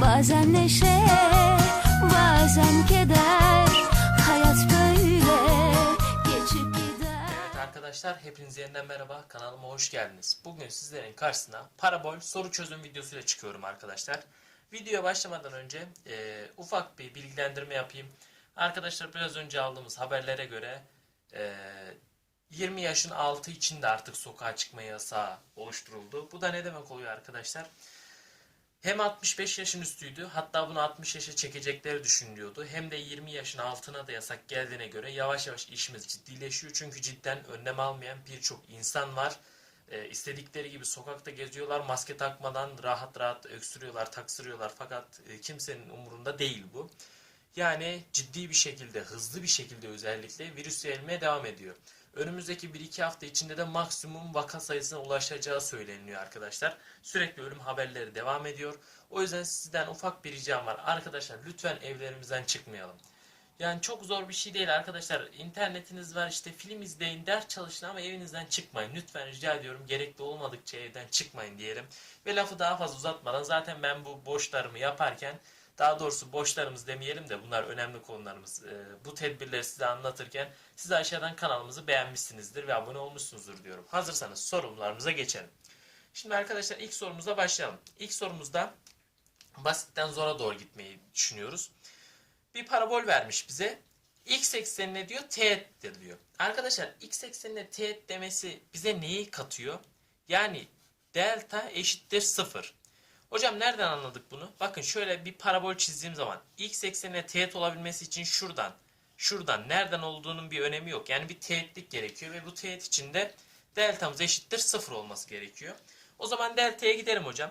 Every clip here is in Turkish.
Bazen neşe, bazen keder Hayat böyle geçip gider Evet arkadaşlar hepinize yeniden merhaba kanalıma hoş geldiniz. Bugün sizlerin karşısına parabol soru çözüm videosuyla çıkıyorum arkadaşlar. Videoya başlamadan önce e, ufak bir bilgilendirme yapayım. Arkadaşlar biraz önce aldığımız haberlere göre e, 20 yaşın altı için de artık sokağa çıkma yasağı oluşturuldu. Bu da ne demek oluyor arkadaşlar? Hem 65 yaşın üstüydü hatta bunu 60 yaşa çekecekleri düşünülüyordu. Hem de 20 yaşın altına da yasak geldiğine göre yavaş yavaş işimiz ciddileşiyor. Çünkü cidden önlem almayan birçok insan var. Ee, istedikleri gibi sokakta geziyorlar maske takmadan rahat rahat öksürüyorlar taksırıyorlar fakat e, kimsenin umurunda değil bu. Yani ciddi bir şekilde hızlı bir şekilde özellikle virüs yayılmaya devam ediyor. Önümüzdeki 1-2 hafta içinde de maksimum vaka sayısına ulaşacağı söyleniyor arkadaşlar. Sürekli ölüm haberleri devam ediyor. O yüzden sizden ufak bir ricam var. Arkadaşlar lütfen evlerimizden çıkmayalım. Yani çok zor bir şey değil arkadaşlar. İnternetiniz var işte film izleyin, ders çalışın ama evinizden çıkmayın. Lütfen rica ediyorum gerekli olmadıkça evden çıkmayın diyelim. Ve lafı daha fazla uzatmadan zaten ben bu boşlarımı yaparken daha doğrusu boşlarımız demeyelim de bunlar önemli konularımız. Ee, bu tedbirleri size anlatırken siz aşağıdan kanalımızı beğenmişsinizdir ve abone olmuşsunuzdur diyorum. Hazırsanız sorumlarımıza geçelim. Şimdi arkadaşlar ilk sorumuza başlayalım. İlk sorumuzda basitten zora doğru gitmeyi düşünüyoruz. Bir parabol vermiş bize. X eksenine diyor teğettir diyor. Arkadaşlar x eksenine teğet demesi bize neyi katıyor? Yani delta eşittir 0. Hocam nereden anladık bunu? Bakın şöyle bir parabol çizdiğim zaman x eksenine teğet olabilmesi için şuradan, şuradan nereden olduğunun bir önemi yok. Yani bir teğetlik gerekiyor ve bu teğet içinde deltamız eşittir 0 olması gerekiyor. O zaman delta'ya gidelim hocam.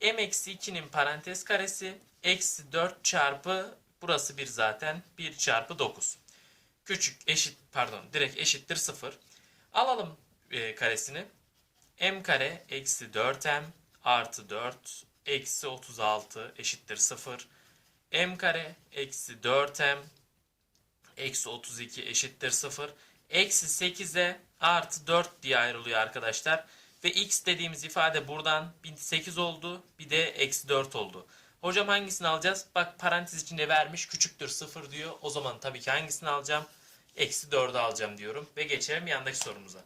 m eksi 2'nin parantez karesi eksi 4 çarpı burası 1 zaten 1 çarpı 9. Küçük eşit pardon direkt eşittir 0. Alalım e, karesini. m kare eksi 4m artı 4 eksi 36 eşittir 0. m kare eksi 4m eksi 32 eşittir 0. Eksi 8'e artı 4 diye ayrılıyor arkadaşlar. Ve x dediğimiz ifade buradan 8 oldu. Bir de eksi 4 oldu. Hocam hangisini alacağız? Bak parantez içinde vermiş küçüktür 0 diyor. O zaman tabii ki hangisini alacağım? Eksi 4'ü alacağım diyorum. Ve geçelim yandaki sorumuza.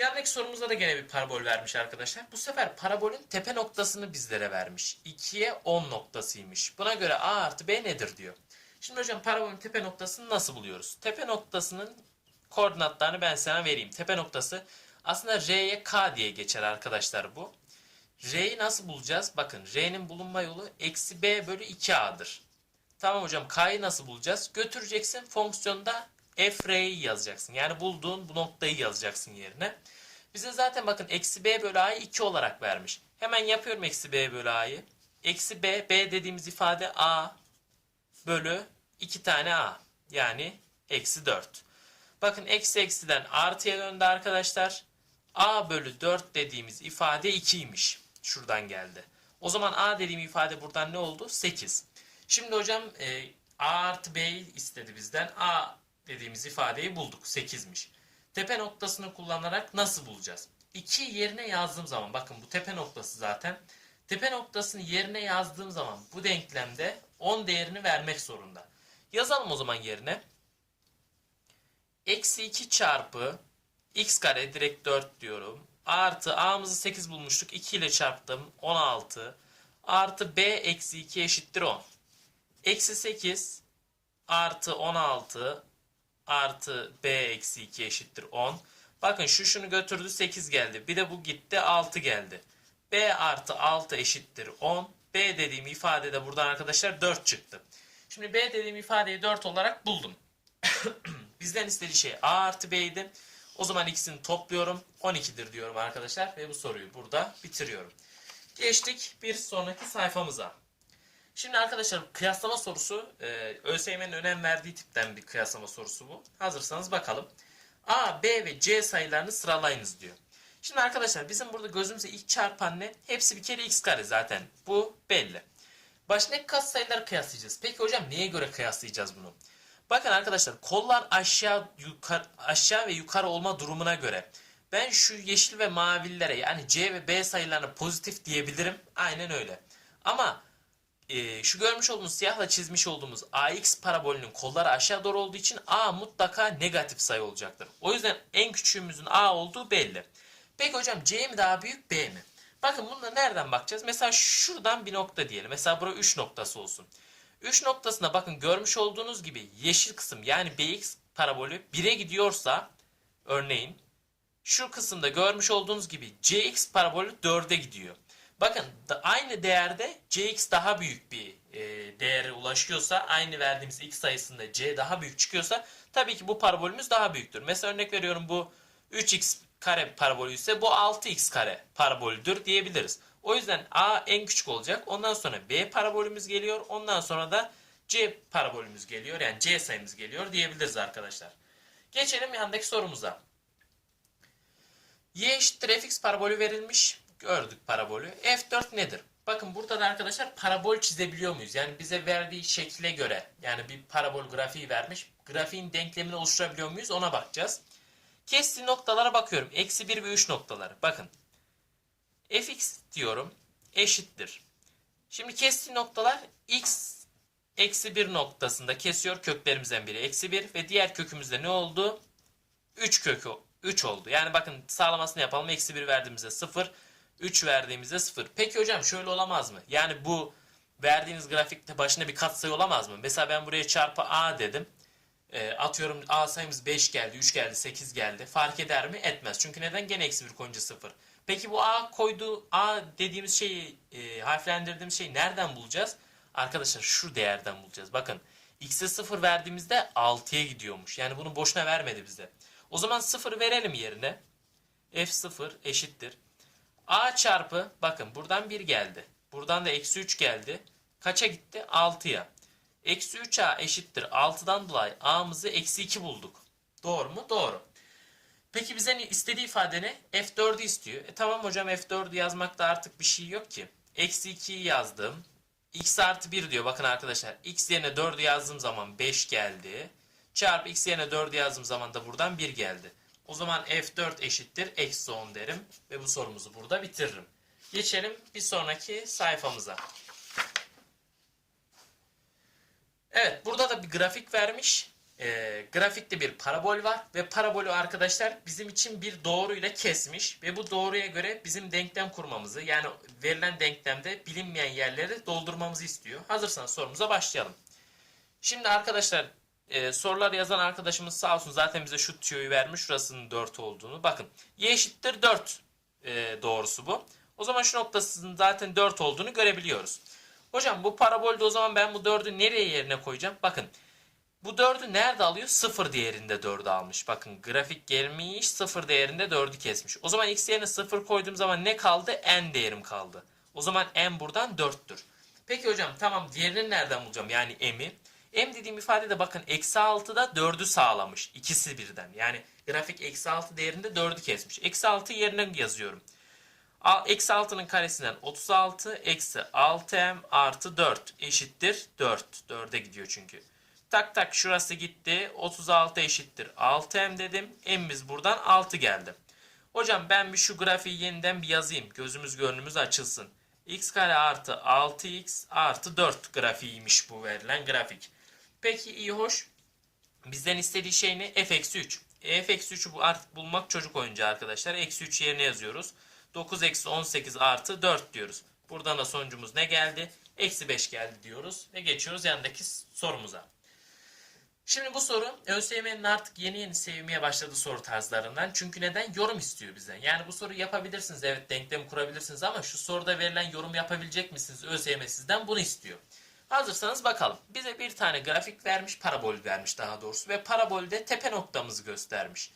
Yandaki sorumuzda da gene bir parabol vermiş arkadaşlar. Bu sefer parabolün tepe noktasını bizlere vermiş. 2'ye 10 noktasıymış. Buna göre a artı b nedir diyor. Şimdi hocam parabolün tepe noktasını nasıl buluyoruz? Tepe noktasının koordinatlarını ben sana vereyim. Tepe noktası aslında r'ye k diye geçer arkadaşlar bu. R'yi nasıl bulacağız? Bakın R'nin bulunma yolu eksi B bölü 2A'dır. Tamam hocam K'yı nasıl bulacağız? Götüreceksin fonksiyonda f R'yi yazacaksın. Yani bulduğun bu noktayı yazacaksın yerine. Bize zaten bakın eksi B bölü A'yı 2 olarak vermiş. Hemen yapıyorum eksi B bölü A'yı. Eksi B, B dediğimiz ifade A bölü 2 tane A. Yani eksi 4. Bakın eksi eksiden artıya döndü arkadaşlar. A bölü 4 dediğimiz ifade 2'ymiş. Şuradan geldi. O zaman A dediğim ifade buradan ne oldu? 8. Şimdi hocam e, A artı B'yi istedi bizden. A dediğimiz ifadeyi bulduk. 8'miş. Tepe noktasını kullanarak nasıl bulacağız? 2 yerine yazdığım zaman bakın bu tepe noktası zaten. Tepe noktasını yerine yazdığım zaman bu denklemde 10 değerini vermek zorunda. Yazalım o zaman yerine. Eksi 2 çarpı x kare direkt 4 diyorum. Artı a'mızı 8 bulmuştuk. 2 ile çarptım. 16. Artı b eksi 2 eşittir 10. Eksi 8 artı 16 artı b eksi 2 eşittir 10. Bakın şu şunu götürdü 8 geldi. Bir de bu gitti 6 geldi. b artı 6 eşittir 10. b dediğim ifade de buradan arkadaşlar 4 çıktı. Şimdi b dediğim ifadeyi 4 olarak buldum. Bizden istediği şey a artı b'ydi. O zaman ikisini topluyorum. 12'dir diyorum arkadaşlar. Ve bu soruyu burada bitiriyorum. Geçtik bir sonraki sayfamıza. Şimdi arkadaşlar kıyaslama sorusu e, ÖSYM'nin önem verdiği tipten bir kıyaslama sorusu bu. Hazırsanız bakalım. A, B ve C sayılarını sıralayınız diyor. Şimdi arkadaşlar bizim burada gözümüze ilk çarpan ne? Hepsi bir kere x kare zaten. Bu belli. Başındaki kat sayıları kıyaslayacağız. Peki hocam neye göre kıyaslayacağız bunu? Bakın arkadaşlar kollar aşağı yukarı aşağı ve yukarı olma durumuna göre ben şu yeşil ve mavililere yani C ve B sayılarına pozitif diyebilirim. Aynen öyle. Ama e, şu görmüş olduğumuz siyahla çizmiş olduğumuz ax parabolünün kolları aşağı doğru olduğu için a mutlaka negatif sayı olacaktır. O yüzden en küçüğümüzün a olduğu belli. Peki hocam c mi daha büyük b mi? Bakın bunda nereden bakacağız? Mesela şuradan bir nokta diyelim. Mesela bura 3 noktası olsun. 3 noktasına bakın görmüş olduğunuz gibi yeşil kısım yani bx parabolü 1'e gidiyorsa örneğin şu kısımda görmüş olduğunuz gibi cx parabolü 4'e gidiyor. Bakın da aynı değerde cx daha büyük bir e, değere ulaşıyorsa aynı verdiğimiz x sayısında c daha büyük çıkıyorsa tabii ki bu parabolümüz daha büyüktür. Mesela örnek veriyorum bu 3x kare parabolü ise bu 6x kare parabolüdür diyebiliriz. O yüzden a en küçük olacak. Ondan sonra b parabolümüz geliyor. Ondan sonra da c parabolümüz geliyor. Yani c sayımız geliyor diyebiliriz arkadaşlar. Geçelim yandaki sorumuza. Y eşittir fx parabolü verilmiş. Gördük parabolü. F4 nedir? Bakın burada da arkadaşlar parabol çizebiliyor muyuz? Yani bize verdiği şekle göre yani bir parabol grafiği vermiş. Grafiğin denklemini oluşturabiliyor muyuz? Ona bakacağız. Kestiği noktalara bakıyorum. Eksi 1 ve 3 noktaları. Bakın. fx diyorum. Eşittir. Şimdi kestiği noktalar x eksi 1 noktasında kesiyor. Köklerimizden biri eksi 1 ve diğer kökümüzde ne oldu? 3 kökü 3 oldu. Yani bakın sağlamasını yapalım. Eksi 1 verdiğimizde 0. 3 verdiğimizde 0. Peki hocam şöyle olamaz mı? Yani bu verdiğiniz grafikte başında bir katsayı olamaz mı? Mesela ben buraya çarpı a dedim. E, atıyorum a sayımız 5 geldi, 3 geldi, 8 geldi. Fark eder mi? Etmez. Çünkü neden? Gene eksi 1 koyunca 0. Peki bu a koyduğu a dediğimiz şeyi e, harflendirdiğimiz şeyi nereden bulacağız? Arkadaşlar şu değerden bulacağız. Bakın x'e 0 verdiğimizde 6'ya gidiyormuş. Yani bunu boşuna vermedi bize. O zaman 0 verelim yerine. f0 eşittir. A çarpı bakın buradan 1 geldi. Buradan da eksi 3 geldi. Kaça gitti? 6'ya. Eksi 3a eşittir. 6'dan dolayı a'mızı eksi 2 bulduk. Doğru mu? Doğru. Peki bize istediği ifade ne? F4'ü istiyor. E tamam hocam F4'ü yazmakta artık bir şey yok ki. Eksi 2'yi yazdım. X artı 1 diyor. Bakın arkadaşlar. X yerine 4'ü yazdığım zaman 5 geldi. Çarpı X yerine 4'ü yazdığım zaman da buradan 1 geldi. O zaman F4 eşittir. Eksi 10 derim. Ve bu sorumuzu burada bitiririm. Geçelim bir sonraki sayfamıza. Evet burada da bir grafik vermiş. Ee, grafikte bir parabol var ve parabolü arkadaşlar bizim için bir doğruyla kesmiş ve bu doğruya göre bizim denklem kurmamızı yani verilen denklemde bilinmeyen yerleri doldurmamızı istiyor. Hazırsanız sorumuza başlayalım. Şimdi arkadaşlar e, sorular yazan arkadaşımız sağ olsun zaten bize şu tüyoyu vermiş şurasının 4 olduğunu. Bakın y eşittir 4 e, doğrusu bu. O zaman şu noktasının zaten 4 olduğunu görebiliyoruz. Hocam bu parabolde o zaman ben bu 4'ü nereye yerine koyacağım? Bakın bu 4'ü nerede alıyor? 0 değerinde 4'ü almış. Bakın grafik gelmiş 0 değerinde 4'ü kesmiş. O zaman x yerine 0 koyduğum zaman ne kaldı? n değerim kaldı. O zaman n buradan 4'tür. Peki hocam tamam diğerini nereden bulacağım? Yani m'i. M dediğim ifade de bakın eksi 6'da 4'ü sağlamış. İkisi birden. Yani grafik eksi 6 değerinde 4'ü kesmiş. Eksi 6 yerine yazıyorum. Eksi 6'nın karesinden 36 eksi 6m artı 4 eşittir 4. 4'e gidiyor çünkü. Tak tak şurası gitti. 36 eşittir 6m dedim. M'imiz buradan 6 geldi. Hocam ben bir şu grafiği yeniden bir yazayım. Gözümüz gönlümüz açılsın. x kare artı 6x artı 4 grafiğiymiş bu verilen grafik. Peki iyi hoş. Bizden istediği şey ne? f eksi 3. E, f eksi 3'ü bu artık bulmak çocuk oyuncağı arkadaşlar. Eksi 3 yerine yazıyoruz. 9 eksi 18 artı 4 diyoruz. Buradan da sonucumuz ne geldi? Eksi 5 geldi diyoruz. Ve geçiyoruz yanındaki sorumuza. Şimdi bu soru ÖSYM'nin artık yeni yeni sevmeye başladığı soru tarzlarından. Çünkü neden? Yorum istiyor bizden. Yani bu soruyu yapabilirsiniz. Evet denklem kurabilirsiniz ama şu soruda verilen yorum yapabilecek misiniz? ÖSYM sizden bunu istiyor. Hazırsanız bakalım. Bize bir tane grafik vermiş, parabol vermiş daha doğrusu ve parabolde tepe noktamızı göstermiş.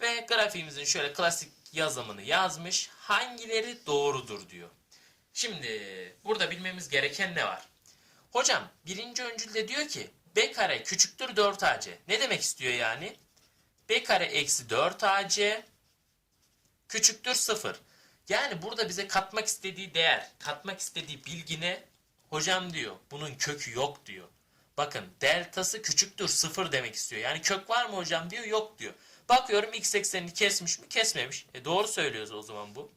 Ve grafiğimizin şöyle klasik yazımını yazmış. Hangileri doğrudur diyor. Şimdi burada bilmemiz gereken ne var? Hocam birinci öncülde diyor ki b kare küçüktür 4ac. Ne demek istiyor yani? b kare eksi 4ac küçüktür 0. Yani burada bize katmak istediği değer, katmak istediği bilgine hocam diyor bunun kökü yok diyor. Bakın deltası küçüktür 0 demek istiyor. Yani kök var mı hocam diyor yok diyor. Bakıyorum x eksenini kesmiş mi kesmemiş. E doğru söylüyoruz o zaman bu.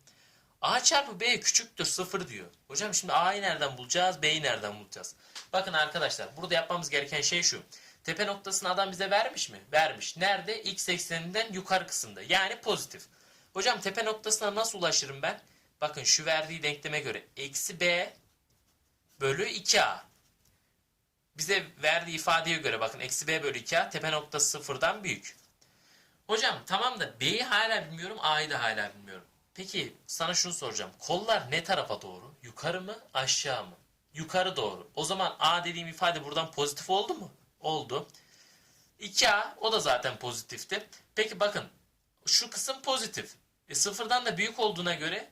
A çarpı B küçüktür 0 diyor. Hocam şimdi A'yı nereden bulacağız? B'yi nereden bulacağız? Bakın arkadaşlar burada yapmamız gereken şey şu. Tepe noktasını adam bize vermiş mi? Vermiş. Nerede? X ekseninden yukarı kısımda. Yani pozitif. Hocam tepe noktasına nasıl ulaşırım ben? Bakın şu verdiği denkleme göre. Eksi B bölü 2A. Bize verdiği ifadeye göre bakın eksi B bölü 2A tepe noktası sıfırdan büyük. Hocam tamam da B'yi hala bilmiyorum A'yı da hala bilmiyorum. Peki sana şunu soracağım. Kollar ne tarafa doğru? Yukarı mı aşağı mı? Yukarı doğru. O zaman A dediğim ifade buradan pozitif oldu mu? Oldu. 2A o da zaten pozitifti. Peki bakın şu kısım pozitif. E, sıfırdan da büyük olduğuna göre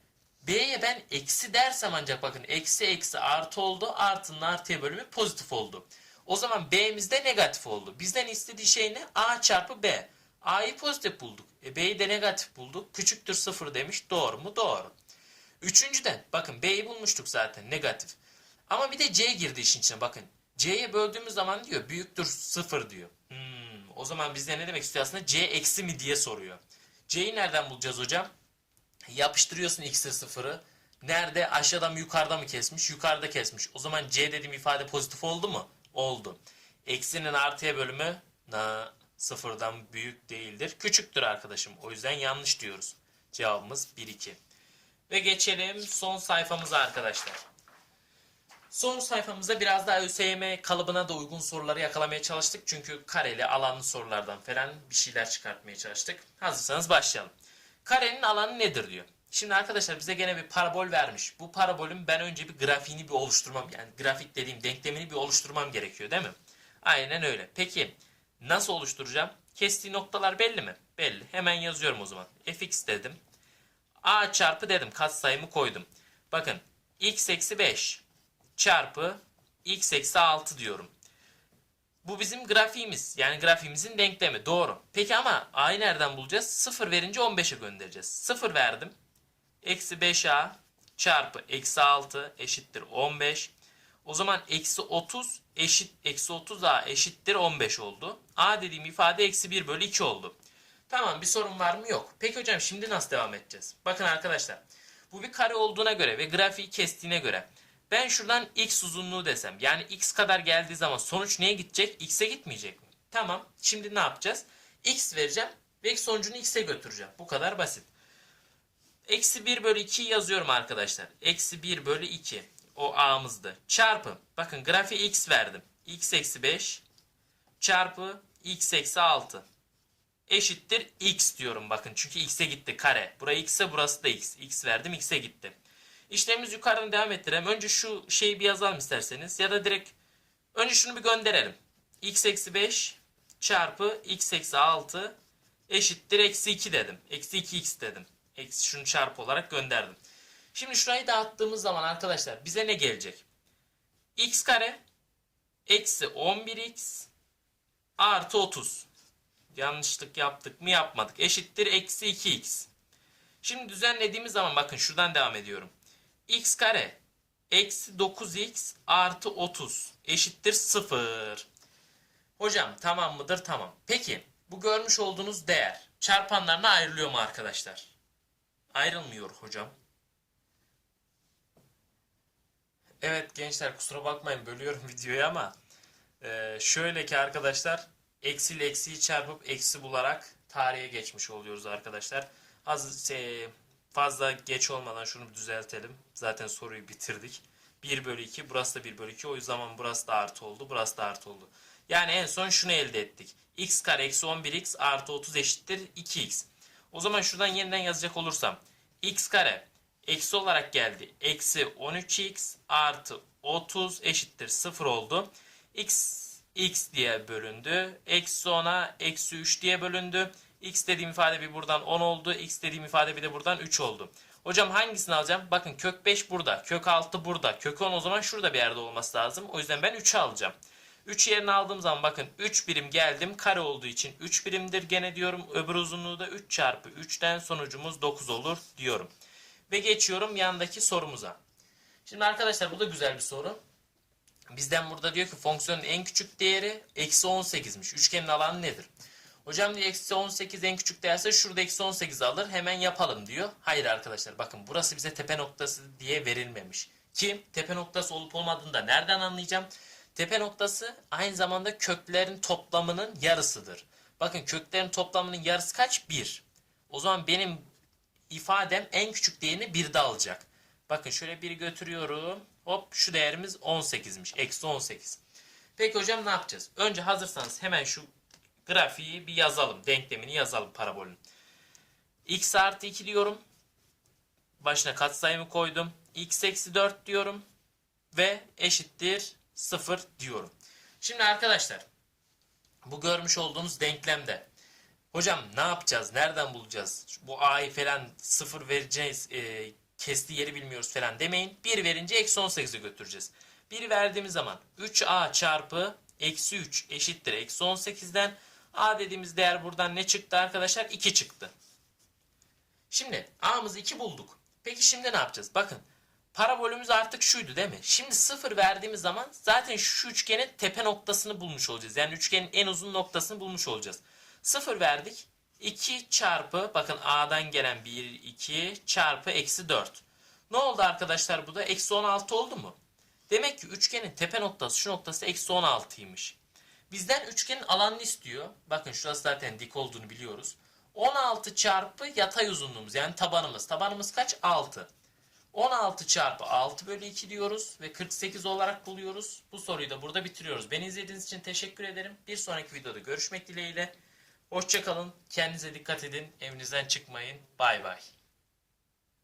B'ye ben eksi dersem ancak bakın eksi eksi artı oldu. Artının artıya bölümü pozitif oldu. O zaman B'miz de negatif oldu. Bizden istediği şey ne? A çarpı B. A'yı pozitif bulduk. E, B'yi de negatif bulduk. Küçüktür sıfır demiş. Doğru mu? Doğru. Üçüncüden bakın B'yi bulmuştuk zaten negatif. Ama bir de C girdi işin içine bakın. C'ye böldüğümüz zaman diyor büyüktür sıfır diyor. Hmm, o zaman bizde ne demek istiyor aslında? C eksi mi diye soruyor. C'yi nereden bulacağız hocam? Yapıştırıyorsun x'e sıfırı. Nerede? Aşağıda mı yukarıda mı kesmiş? Yukarıda kesmiş. O zaman C dediğim ifade pozitif oldu mu? Oldu. Eksinin artıya bölümü na, sıfırdan büyük değildir. Küçüktür arkadaşım. O yüzden yanlış diyoruz. Cevabımız 1-2. Ve geçelim son sayfamıza arkadaşlar. Son sayfamızda biraz daha ÖSYM kalıbına da uygun soruları yakalamaya çalıştık. Çünkü kareli alanlı sorulardan falan bir şeyler çıkartmaya çalıştık. Hazırsanız başlayalım. Karenin alanı nedir diyor. Şimdi arkadaşlar bize gene bir parabol vermiş. Bu parabolün ben önce bir grafiğini bir oluşturmam yani grafik dediğim denklemini bir oluşturmam gerekiyor değil mi? Aynen öyle. Peki nasıl oluşturacağım? Kestiği noktalar belli mi? Belli. Hemen yazıyorum o zaman. fx dedim. a çarpı dedim. Katsayımı koydum. Bakın x eksi 5 çarpı x eksi 6 diyorum. Bu bizim grafiğimiz. Yani grafiğimizin denklemi. Doğru. Peki ama a'yı nereden bulacağız? 0 verince 15'e göndereceğiz. 0 verdim. Eksi 5a çarpı eksi 6 eşittir 15. O zaman eksi 30 eşit eksi 30a eşittir 15 oldu. a dediğim ifade eksi 1 bölü 2 oldu. Tamam bir sorun var mı? Yok. Peki hocam şimdi nasıl devam edeceğiz? Bakın arkadaşlar. Bu bir kare olduğuna göre ve grafiği kestiğine göre ben şuradan x uzunluğu desem yani x kadar geldiği zaman sonuç neye gidecek? x'e gitmeyecek mi? Tamam. Şimdi ne yapacağız? x vereceğim ve sonucunu x'e götüreceğim. Bu kadar basit. Eksi 1 bölü 2 yazıyorum arkadaşlar. Eksi 1 bölü 2. O a'mızdı. Çarpı. Bakın grafiği x verdim. x eksi 5 çarpı x eksi 6 eşittir x diyorum bakın. Çünkü x'e gitti kare. Buraya x'e burası da x. x verdim x'e gitti. İşlemimiz yukarıdan devam ettirelim. Önce şu şeyi bir yazalım isterseniz. Ya da direkt önce şunu bir gönderelim. x eksi 5 çarpı x eksi 6 eşittir eksi 2 dedim. Eksi 2x dedim. Eksi şunu çarpı olarak gönderdim. Şimdi şurayı dağıttığımız zaman arkadaşlar bize ne gelecek? x kare eksi 11x artı 30. Yanlışlık yaptık mı yapmadık. Eşittir eksi 2x. Şimdi düzenlediğimiz zaman bakın şuradan devam ediyorum. X kare eksi 9x artı 30 eşittir 0. Hocam tamam mıdır? Tamam. Peki bu görmüş olduğunuz değer çarpanlarına ayrılıyor mu arkadaşlar? Ayrılmıyor hocam. Evet gençler kusura bakmayın bölüyorum videoyu ama e, şöyle ki arkadaşlar eksi ile eksiyi çarpıp eksi bularak tarihe geçmiş oluyoruz arkadaşlar. Az şey, fazla geç olmadan şunu düzeltelim. Zaten soruyu bitirdik. 1 bölü 2 burası da 1 bölü 2 o zaman burası da artı oldu burası da artı oldu. Yani en son şunu elde ettik. x kare eksi 11x artı 30 eşittir 2x. O zaman şuradan yeniden yazacak olursam x kare eksi olarak geldi. Eksi 13x artı 30 eşittir 0 oldu. x x diye bölündü. Eksi 10'a eksi 3 diye bölündü. X dediğim ifade bir buradan 10 oldu. x dediğim ifade bir de buradan 3 oldu. Hocam hangisini alacağım? Bakın kök 5 burada. Kök 6 burada. Kök 10 o zaman şurada bir yerde olması lazım. O yüzden ben 3'ü alacağım. 3 yerine aldığım zaman bakın 3 birim geldim. Kare olduğu için 3 birimdir gene diyorum. Öbür uzunluğu da 3 çarpı 3'ten sonucumuz 9 olur diyorum. Ve geçiyorum yandaki sorumuza. Şimdi arkadaşlar bu da güzel bir soru. Bizden burada diyor ki fonksiyonun en küçük değeri eksi 18'miş. Üçgenin alanı nedir? Hocam diyor eksi 18 en küçük değerse şurada eksi 18 alır hemen yapalım diyor. Hayır arkadaşlar bakın burası bize tepe noktası diye verilmemiş. Ki tepe noktası olup olmadığını da nereden anlayacağım? Tepe noktası aynı zamanda köklerin toplamının yarısıdır. Bakın köklerin toplamının yarısı kaç? 1. O zaman benim ifadem en küçük değerini 1'de alacak. Bakın şöyle bir götürüyorum. Hop şu değerimiz 18'miş. Eksi 18. Peki hocam ne yapacağız? Önce hazırsanız hemen şu grafiği bir yazalım. Denklemini yazalım parabolün. x artı 2 diyorum. Başına katsayımı koydum. x eksi 4 diyorum. Ve eşittir 0 diyorum. Şimdi arkadaşlar bu görmüş olduğunuz denklemde hocam ne yapacağız? Nereden bulacağız? Bu a'yı falan 0 vereceğiz. E, kestiği yeri bilmiyoruz falan demeyin. 1 verince eksi 18'e götüreceğiz. 1 verdiğimiz zaman 3a çarpı eksi 3 eşittir eksi 18'den a dediğimiz değer buradan ne çıktı arkadaşlar? 2 çıktı. Şimdi a'mızı 2 bulduk. Peki şimdi ne yapacağız? Bakın parabolümüz artık şuydu değil mi? Şimdi 0 verdiğimiz zaman zaten şu üçgenin tepe noktasını bulmuş olacağız. Yani üçgenin en uzun noktasını bulmuş olacağız. 0 verdik. 2 çarpı bakın a'dan gelen 1 2 çarpı eksi 4. Ne oldu arkadaşlar bu da? Eksi 16 oldu mu? Demek ki üçgenin tepe noktası şu noktası eksi 16'ymış. Bizden üçgenin alanını istiyor. Bakın şurası zaten dik olduğunu biliyoruz. 16 çarpı yatay uzunluğumuz yani tabanımız. Tabanımız kaç? 6. 16 çarpı 6 bölü 2 diyoruz ve 48 olarak buluyoruz. Bu soruyu da burada bitiriyoruz. Beni izlediğiniz için teşekkür ederim. Bir sonraki videoda görüşmek dileğiyle. Hoşçakalın. Kendinize dikkat edin. Evinizden çıkmayın. Bay bay.